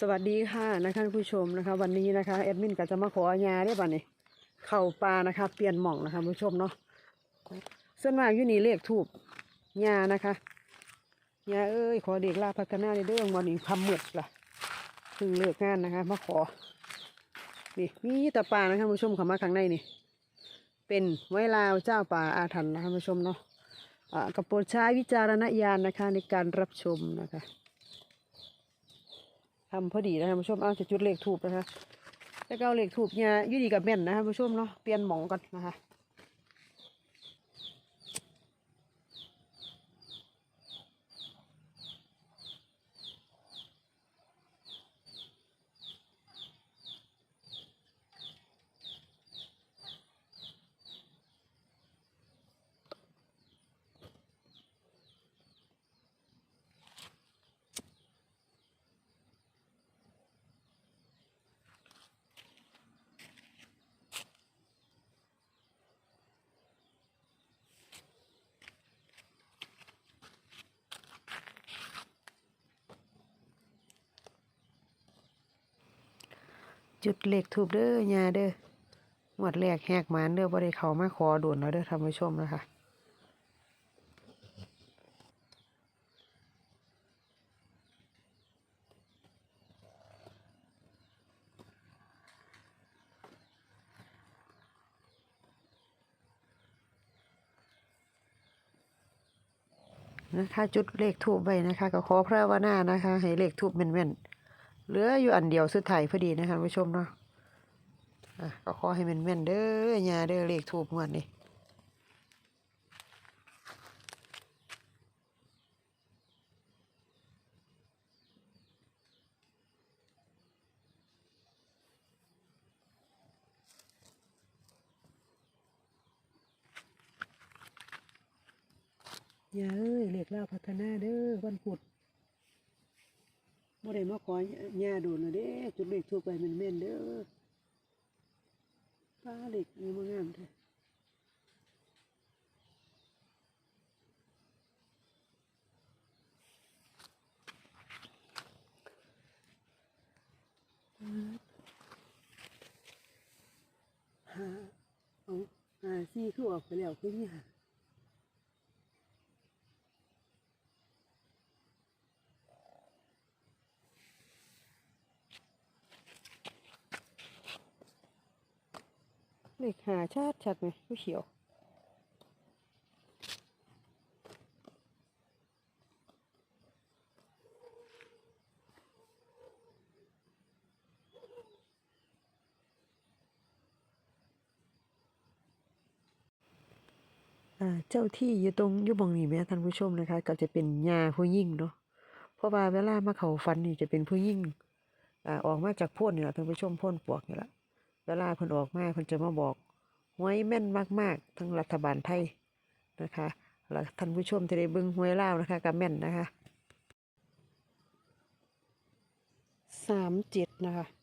สวัสดีค่ะนะคะท่านผู้ชมนะคะ วันนี้นะคะแอดมินก็จะมาขอยาได้ป่ะนี่เข่าปลานะคะ เปลี่ยนหม่องนะคะผู้ชมเนาะส่วนมากอยู่นี่เลขถูกยานะคะยาเอ้ยขอเด็กลาพัฒนาในเด้องวันนี้คำเมือดล่ะเพิ่งเลิกงานนะคะ มาขอนี่มีแต่ปลานะคะผู้ชมเข้ามาข้างในนี่ เป็นไวลาวเจ้าป่าอาถรรพ์นะคะผู้ชมเนาะกระโปรดใช้วิจารณญาณนะคะในการรับชมนะคะ ทำพอดีนะคะผู้ชมเอาจะจุดเลขถูกนะคะแล้วก็เอาเลขถูกเนี่ยอยูดีกับแม่นนะคะผู้ชมเนาะเปลี่ยนหมองก่อนนะคะ จุดเลขถูกเด้อยาเด้อหมดแรกแหกมานเด้อบ่ได้เขามาขอด่วนแล้วเด้อท่านผู้ชมนะคะนะคะจุดเลขถูกไปนะคะ ก็ขอพระวนานะคะ ให้เลขถูกแม่นๆ เหลืออยู่อันเดียวสุดท้ายพอดีนะคะผู้ชมเนาะอะก็ขอให้แม่นเด้อยาเด้อเลขถูกงวดนี้ยาเอ้ยเลขลาพัฒนาเด้อวันพุธ บ่ได้มาขอยาโดนเลยเด้จุดเลขถูกไปมันแม่นเด้อป้าเลขนี่บ่งามแท้หาเอาหาซี่คือออกไปแล้วคือนี่หา เลขหาชัดชัดไหมผู้เขียวเจ้าที่อยู่ตรงยู่บองนี้แม่ท่านผู้ชมนะคะ ก็จะเป็นยาผู้ยิ่งเนาะเพราะว่าเวลามาเขาฟันนี่จะเป็นผู้ยิ่งอ่าออกมาจากพ่นนี่แหละท่านผู้ชมพ่นปวกนี่แหละ เวลาเพิ่นออกมาเพิ่นจะมาบอกหวยแม่นมากๆ ทั้งรัฐบาลไทยนะคะแล้วท่านผู้ชมที่ได้เบิ่งหวยลาวนะคะกับแม่นนะคะสามเจ็ดนะคะ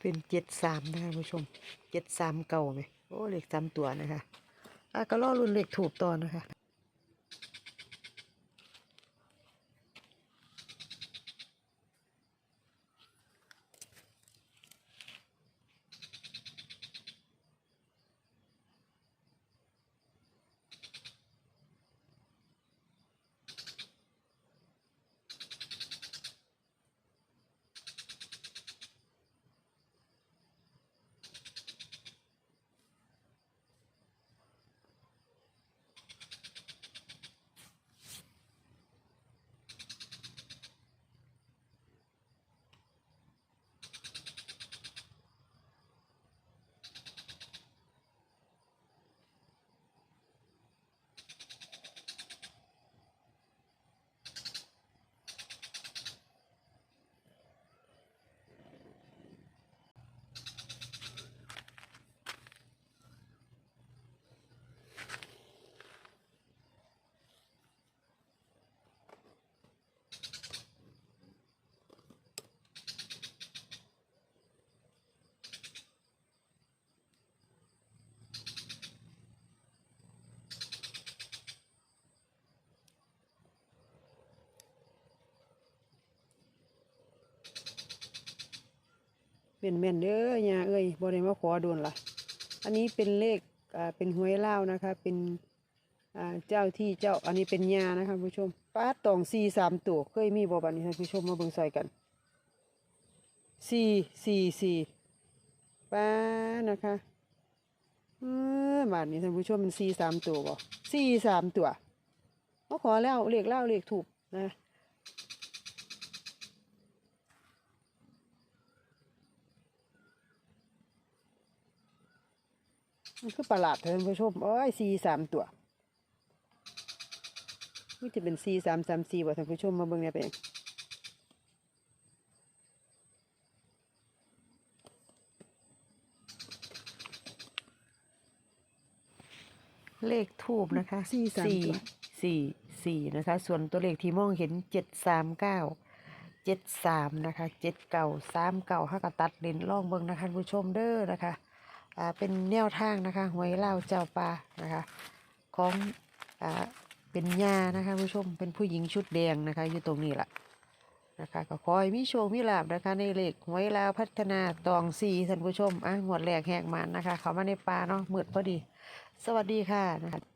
เป็นเจ็ดสามนะคะผู้ชมเจ็ดสามเก่าไหมโอ้เลขสามตัวนะคะอะก็ล่อรุ่นเลขถูกตอนนะคะ แม่นแม่นๆเด้อยาเอ้ยบ่ได้มาขอโดนล่ะอันนี้เป็นเลขอ่าเป็นหวยเล่านะคะ เป็นอ่าเจ้าที่เจ้าอันนี้เป็นยานะคะผู้ชมป้าตองสี่สามตัวเคยมีบ่บัดนี้ท่านผู้ชมมาเบิ่งซอยกันสี่สี่สี่ป้านะคะเออบาทนี้ท่านผู้ชมมันสี่สามตัวบ่สี่สามตัวมาขอแล้วเลขเล่าเลขถูกนะ มันคือประหลาดท่านผู้ชมโอ้ยสี่สามตัวนี่จะเป็นสี่สามสามสี่บ่ท่านผู้ชมมาเบิ่งเนี่ยเป็นหยังเลขทูบนะคะสี่สามตัวสี่สี่นะคะ ส่วนตัวเลขที่มองเห็นเจ็ดสามเก้าเจ็ดสามนะคะเจ็ดเก่าสามเก่าห้ากตัดเลนล่องเบิ่งนะคะท่านผู้ชมเด้อนะคะอ่า เป็นแนวทางนะคะหวยเล่าเจ้าปลานะคะของอ่าเป็นญานะคะผู้ชมเป็นผู้หญิงชุดแดงนะคะอยู่ตรงนี้แหละนะคะก็คอยมีโชคมีลาบนะคะในเหล็กหวยลาวพัฒนาตองสี่ท่านผู้ชมอะหมวดแรกแหกมันนะคะ เขามาในปลาเนาะมืดพอดี สวัสดีค่ะนะคะ